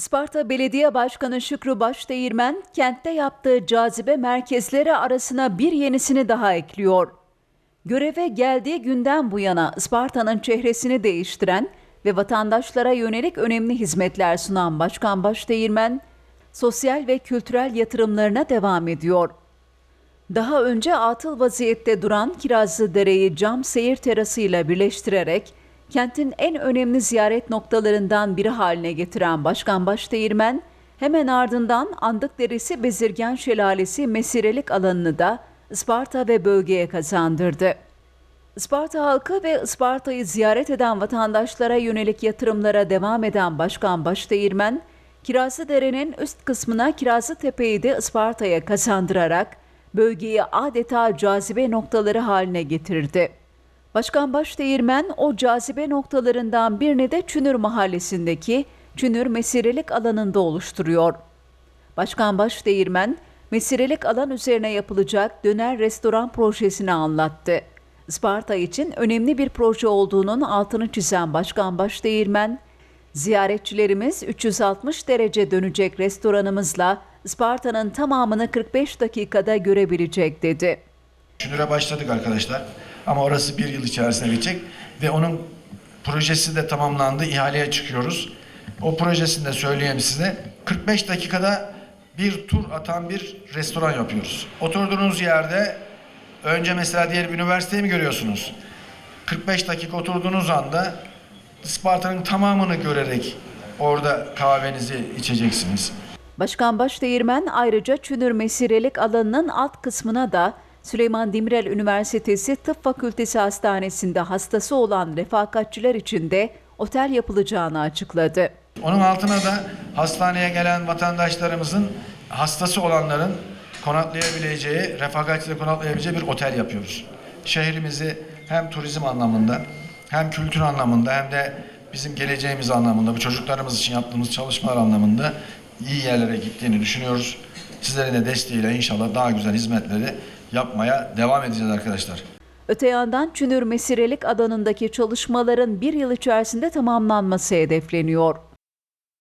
Isparta Belediye Başkanı Şükrü Başdeğirmen, kentte yaptığı cazibe merkezleri arasına bir yenisini daha ekliyor. Göreve geldiği günden bu yana Isparta'nın çehresini değiştiren ve vatandaşlara yönelik önemli hizmetler sunan Başkan Başdeğirmen, sosyal ve kültürel yatırımlarına devam ediyor. Daha önce atıl vaziyette duran Kirazlı Dere'yi cam seyir terasıyla birleştirerek kentin en önemli ziyaret noktalarından biri haline getiren Başkan Başdeğirmen, hemen ardından Andık Deresi Bezirgen Şelalesi mesirelik alanını da Isparta ve bölgeye kazandırdı. Isparta halkı ve Isparta'yı ziyaret eden vatandaşlara yönelik yatırımlara devam eden Başkan Başdeğirmen, Kirazlıdere'nin üst kısmına Kirazlıtepe'yi de Isparta'ya kazandırarak bölgeyi adeta cazibe noktaları haline getirdi. Başkan Başdeğirmen o cazibe noktalarından birini de Çünür Mahallesi'ndeki Çünür Mesirelik alanında oluşturuyor. Başkan Başdeğirmen, mesirelik alan üzerine yapılacak döner restoran projesini anlattı. Isparta için önemli bir proje olduğunun altını çizen Başkan Başdeğirmen, ziyaretçilerimiz 360 derece dönecek restoranımızla Isparta'nın tamamını 45 dakikada görebilecek dedi. Şunura başladık arkadaşlar. Ama orası bir yıl içerisinde bitecek ve onun projesi de tamamlandı. İhaleye çıkıyoruz. O projesini de söyleyeyim size. 45 dakikada bir tur atan bir restoran yapıyoruz. Oturduğunuz yerde önce mesela diyelim üniversiteyi mi görüyorsunuz? 45 dakika oturduğunuz anda Isparta'nın tamamını görerek orada kahvenizi içeceksiniz. Başkan Başdeğirmen ayrıca Çünür Mesirelik alanının alt kısmına da Süleyman Demirel Üniversitesi Tıp Fakültesi Hastanesi'nde hastası olan refakatçiler için de otel yapılacağını açıkladı. Onun altına da hastaneye gelen vatandaşlarımızın hastası olanların konaklayabileceği, refakatçide konaklayabileceği bir otel yapıyoruz. Şehrimizi hem turizm anlamında hem kültür anlamında hem de bizim geleceğimiz anlamında, bu çocuklarımız için yaptığımız çalışmalar anlamında iyi yerlere gittiğini düşünüyoruz. Sizlerin de desteğiyle inşallah daha güzel hizmetleri yapmaya devam edeceğiz arkadaşlar. Öte yandan Çünür Mesirelik alanındaki çalışmaların bir yıl içerisinde tamamlanması hedefleniyor.